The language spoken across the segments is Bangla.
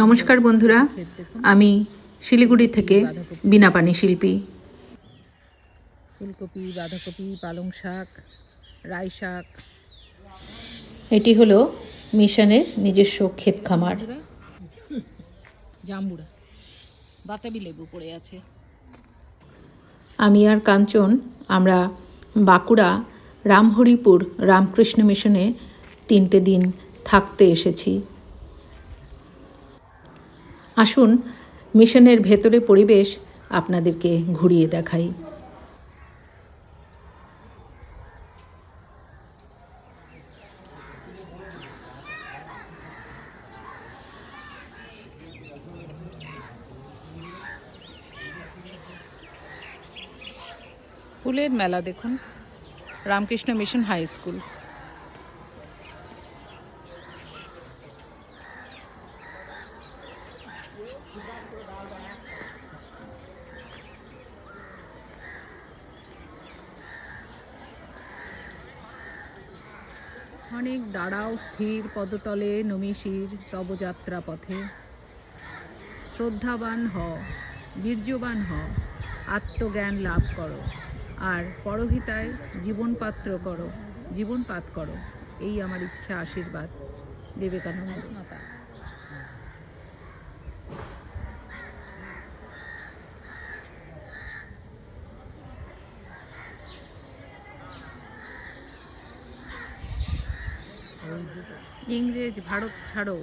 নমস্কার বন্ধুরা আমি শিলিগুড়ি থেকে বিনা পানি শিল্পী। ফুলকপি বাঁধাকপি পালং শাক রাই শাক। এটি হলো মিশনের নিজস্ব ক্ষেত খামার। জাম্বুরা। বাতাবি লেবু পড়ে আছে। আমি আর কাঞ্চন আমরা বাঁকুড়া রামহরিপুর রামকৃষ্ণ মিশনে তিনটে দিন থাকতে এসেছি। আসুন মিশনের ভেতরে পরিবেশ আপনাদেরকে ঘুরিয়ে দেখাই। ফুলের মেলা দেখুন। Ramakrishna mission high school. অনেক দাঁড়াও স্থির পদতলে নমিশির তবযাত্রা পথে। শ্রদ্ধাবান হ, বীর্যবান হ, আত্মজ্ঞান লাভ করো, আর পরহিতায় জীবন পাত্র করো জীবন পাত করো, এই আমার ইচ্ছা, আশীর্বাদ। বিবেকানন্দ। মাতা ইংরেজ, ভারত ছাড়ো।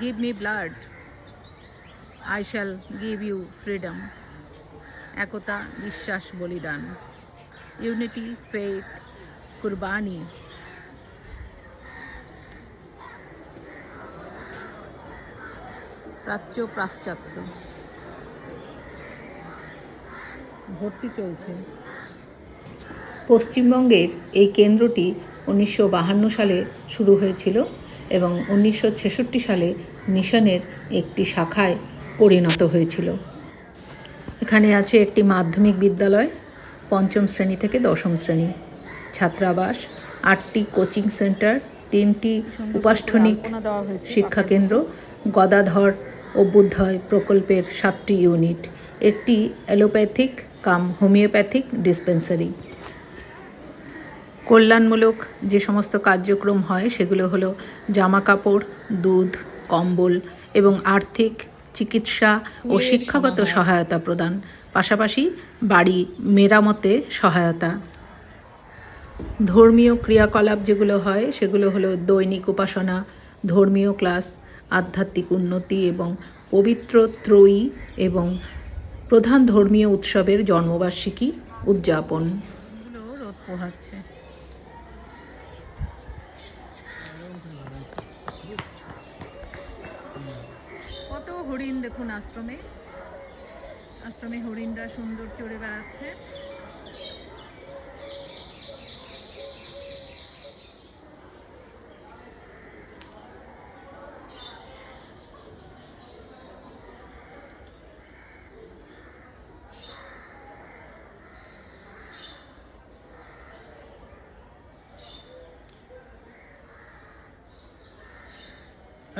Give me blood I shall give you freedom একতা, বিশ্বাস, বলিদান। ইউনিটি ফেথ কুরবানি। প্রাচ্য পাশ্চাত্য ভর্তি চলছে। পশ্চিমবঙ্গের এই কেন্দ্রটি উনিশশো সালে শুরু হয়েছিল এবং উনিশশো ছেষট্টি সালে মিশনের একটি শাখায় পরিণত হয়েছিল। এখানে আছে একটি মাধ্যমিক বিদ্যালয়, পঞ্চম শ্রেণি থেকে দশম শ্রেণি। ছাত্রাবাস, আটটি কোচিং সেন্টার, তিনটি উপাষ্ঠনিক শিক্ষাকেন্দ্র, গদাধর অভ্যুদয় প্রকল্পের সাতটি ইউনিট, একটি অ্যালোপ্যাথিক কাম হোমিওপ্যাথিক ডিসপেন্সারি। কল্যাণমূলক যে সমস্ত কার্যক্রম হয় সেগুলো হলো জামা কাপড় দুধ কম্বল এবং আর্থিক চিকিৎসা ও শিক্ষাগত সহায়তা প্রদান পাশাপাশি বাড়ি মেরামতে সহায়তা। ধর্মীয় ক্রিয়াকলাপ যেগুলো হয় সেগুলো হলো দৈনিক উপাসনা ধর্মীয় ক্লাস আধ্যাত্মিক উন্নতি এবং পবিত্র ত্রয়ী এবং প্রধান ধর্মীয় উৎসবের জন্মবার্ষিকী উদযাপন। রোদ পোহাচ্ছে কত হরিণ দেখুন আশ্রমে। আশ্রমে হরিণরা সুন্দর চড়ে বেড়াচ্ছে।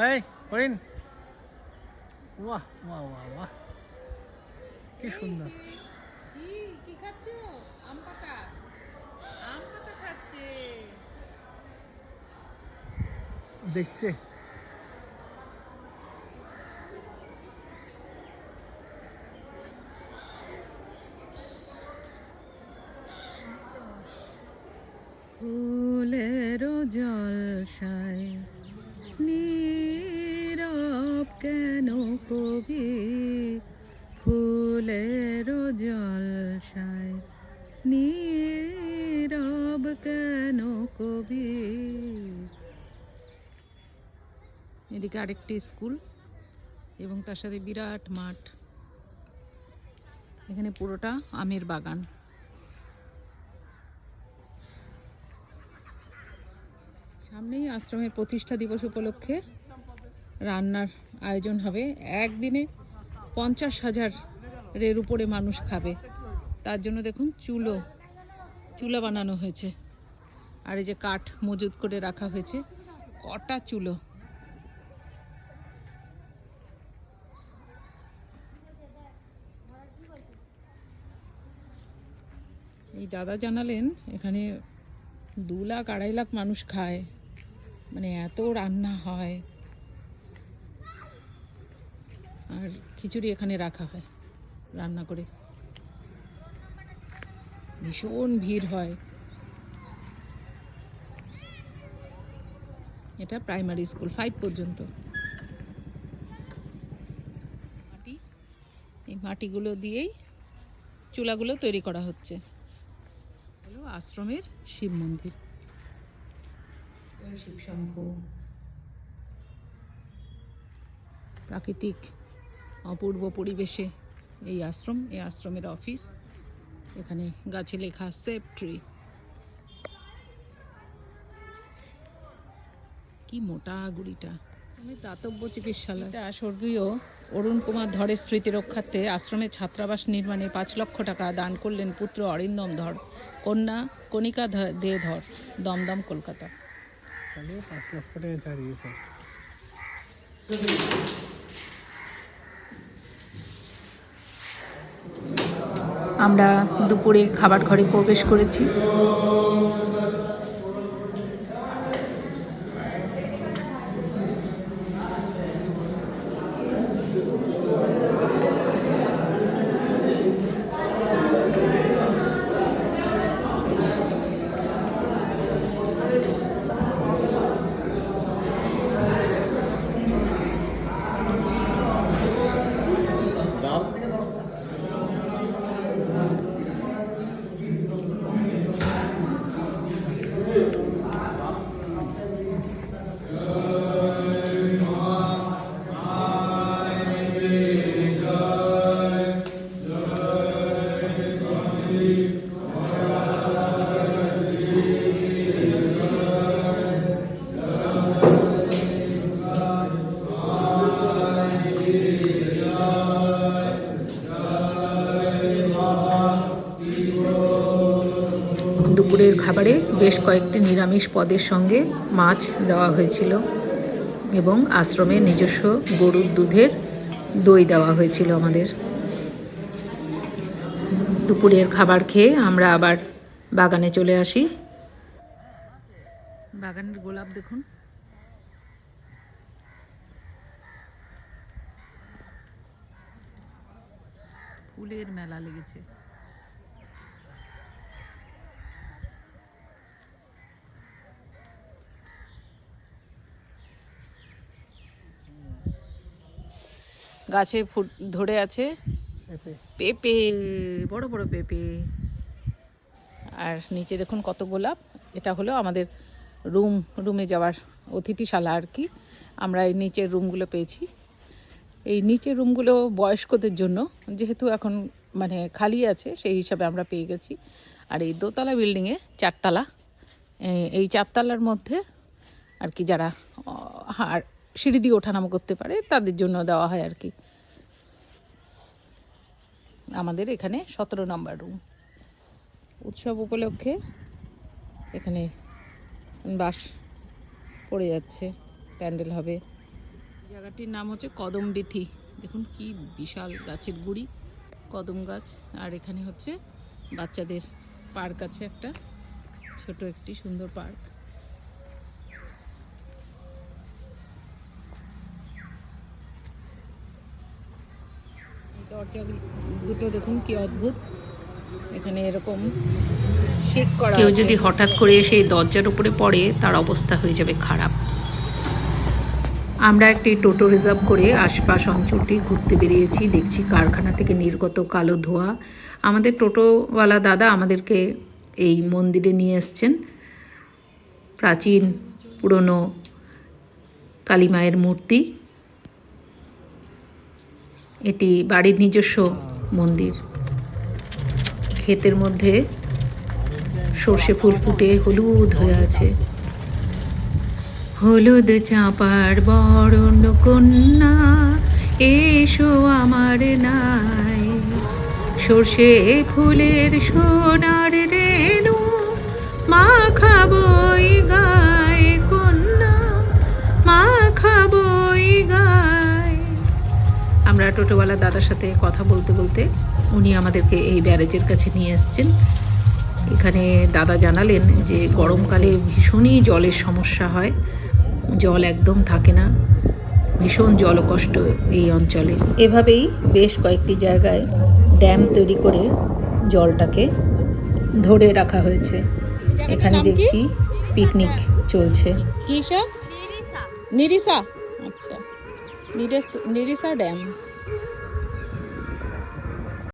এই হরিণ। বাহ বাহ বাহ বাহ। কি সুন্দর। কি? কি? খাচ্ছো? আম পাতা আম পাতা খাচ্ছে। দেখছে ফুলের জলসায় নীরব কেন কবি ফুলের জলসায় নীরব কেন কবি? এদিকে আরেকটি স্কুল এবং তার সাথে বিরাট মাঠ। এখানে পুরোটা আমের বাগান। সামনেই আশ্রমের প্রতিষ্ঠা দিবস উপলক্ষে রান্নার আয়োজন হবে। একদিনে পঞ্চাশ হাজারের উপরে মানুষ খাবে। তার জন্য দেখুন চুলো, চুলা বানানো হয়েছে। আর এই যে কাঠ মজুত করে রাখা হয়েছে, কটা চুলো। এই দাদা জানালেন, এখানে দু লাখ, আড়াই লাখ মানুষ খায়। মানে এত রান্না হয়। আর খিচুড়ি এখানে রাখা হয়, রান্না করে। ভীষণ ভিড় হয়। এটা প্রাইমারি স্কুল ফাইভ পর্যন্ত। মাটি, এই মাটিগুলো দিয়েই চুলাগুলো তৈরি করা হচ্ছে। হলো আশ্রমের শিব মন্দির। শিবশম্ভু প্রাকৃতিক অপূর্ব পরিবেশে এই আশ্রম এই আশ্রমের অফিস এখানে গাছে লেখা সেফ ট্রি। কি মোটা গুড়িটা। আমি দাতব্য চিকিৎসালয়। স্বর্গীয় অরুণ কুমার ধরের স্মৃতি রক্ষার্থে আশ্রমে ছাত্রাবাস নির্মাণে পাঁচ লক্ষ টাকা দান করলেন পুত্র অরিন্দম ধর কন্যা কণিকা দে ধর দমদম কলকাতা। পাঁচ লক্ষ টাকা আমরা দুপুরে খাবার ঘরে প্রবেশ করেছি। খাবারে বেশ কয়েকটি নিরামিষ পদের সঙ্গে মাছ দেওয়া হয়েছিল এবং আশ্রমে নিজস্ব গরুর দুধের দই দেওয়া হয়েছিল আমাদের। দুপুরের খাবার খেয়ে আমরা আবার বাগানে চলে আসি। বাগানের গোলাপ দেখুন। ফুলের মেলা লেগেছে। গাছে ফুট ধরে আছে। পেঁপে। বড় বড় পেঁপে। আর নিচে দেখুন কত গোলাপ। এটা হলো আমাদের রুম রুমে যাওয়ার অতিথিশালা আর কি। আমরা এই নিচের রুমগুলো পেয়েছি। এই নিচের রুমগুলো বয়স্কদের জন্য যেহেতু এখন মানে খালি আছে সেই হিসাবে আমরা পেয়ে গেছি। আর এই দোতলা বিল্ডিংয়ে চারতলা। এই চারতলার মধ্যে আর কি যারা আর সিঁড়ি দিয়ে ওঠানামা করতে পারে, তাদের জন্য দেওয়া হয় আর কি। আমাদের এখানে সতেরো নম্বর রুম। উৎসব উপলক্ষে এখানে বাস পড়ে যাচ্ছে, প্যান্ডেল হবে। জায়গাটির নাম হচ্ছে কদমডিথি দেখুন কি বিশাল গাছের গুড়ি, কদম গাছ। আর এখানে হচ্ছে বাচ্চাদের পার্ক আছে একটা, ছোট একটি সুন্দর পার্ক। দরজা দুটো দেখুন কি অদ্ভুত। এখানে এরকম শেক করা কেউ যদি হঠাৎ করে এসে এই দরজার উপরে পড়ে তার অবস্থা হয়ে যাবে খারাপ। আমরা একটি টোটো রিজার্ভ করে আশপাশ অঞ্চলটি ঘুরতে বেরিয়েছি। দেখছি কারখানা থেকে নির্গত কালো ধোঁয়া। আমাদের টোটোওয়ালা দাদা আমাদেরকে এই মন্দিরে নিয়ে এসছেন। প্রাচীন পুরনো কালী মায়ের মূর্তি। এটি বাড়ির নিজস্ব মন্দির। ক্ষেতের মধ্যে সর্ষে ফুল ফুটে হলুদ হয়ে আছে। হলুদ চাপার বরণ কন্যা, এসো আমার নাই। সর্ষে ফুলের সোনার রেণু মা খাবই টোটোওয়ালা দাদার সাথে কথা বলতে বলতে উনি আমাদেরকে এই ব্যারেজের কাছে নিয়ে এসছেন। এখানে দাদা জানালেন যে গরমকালে ভীষণই জলের সমস্যা হয় জল একদম থাকে না ভীষণ জলকষ্ট এই অঞ্চলে। এভাবেই বেশ কয়েকটি জায়গায় ড্যাম তৈরি করে জলটাকে ধরে রাখা হয়েছে। এখানে দেখছি পিকনিক চলছে। কি নিরিসা। আচ্ছা। নিরিসা ড্যাম।